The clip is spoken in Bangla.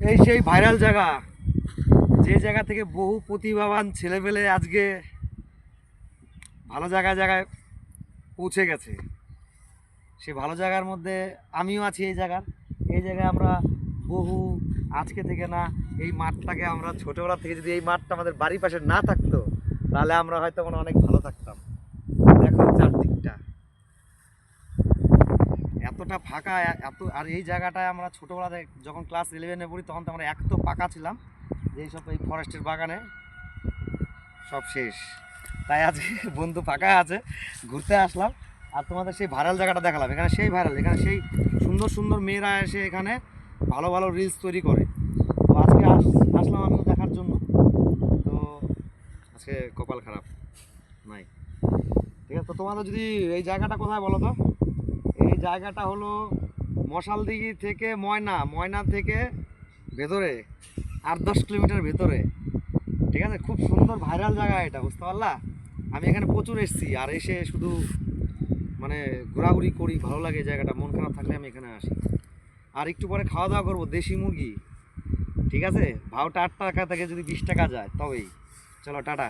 এই সেই ভাইরাল জায়গা। যে জায়গা থেকে বহু প্রতিভাবান ছেলেপেলে আজকে ভালো জায়গায় জায়গায় পৌঁছে গেছে। সে ভালো জায়গার মধ্যে আমিও আছি এই জায়গার। এই জায়গায় আমরা বহু আজকে থেকে না এই মাঠটাকে আমরা ছোটোবেলা থেকে যদি এই মাঠটা আমাদের বাড়ির পাশে না থাকতো, তাহলে আমরা হয়তো অনেক ভালো থাকতাম। এতটা ফাঁকা, এত, আর এই জায়গাটায় আমরা ছোটোবেলাতে যখন ক্লাস ইলেভেনে পড়ি, তখন তো আমরা এত পাকা ছিলাম, যে এইসব এই ফরেস্টের বাগানে। সব শেষ। তাই আজকে বন্ধু ফাঁকা আছে, ঘুরতে আসলাম। আর তোমাদের সেই ভাইরাল জায়গাটা দেখালাম। এখানে সেই ভাইরাল এখানে সেই সুন্দর সুন্দর মেয়েরা এসে এখানে ভালো ভালো রিলস তৈরি করে। তো আজকে আসলাম আমিও দেখার জন্য। তো আজকে কপাল খারাপ। নাই। ঠিক আছে, তো তোমাদের যদি এই জায়গাটা কোথায় বলো তো? এই জায়গাটা হলো মশালদিঘি থেকে ময়না ময়না থেকে ভেতরে, আট দশ কিলোমিটার ভেতরে। ঠিক আছে? খুব সুন্দর ভাইরাল জায়গা এটা, বুঝতে পারলা? আমি এখানে প্রচুর এসেছি, আর এসে শুধু মানে ঘোরাঘুরি করি, ভালো লাগে জায়গাটা, মন খারাপ থাকলে আমি এখানে আসি। আর একটু পরে খাওয়া দাওয়া করব, দেশি মুরগি। ঠিক আছে? ভাওটা আট টাকা থেকে যদি বিশ টাকা যায়, তবেই। চলো, টাটা।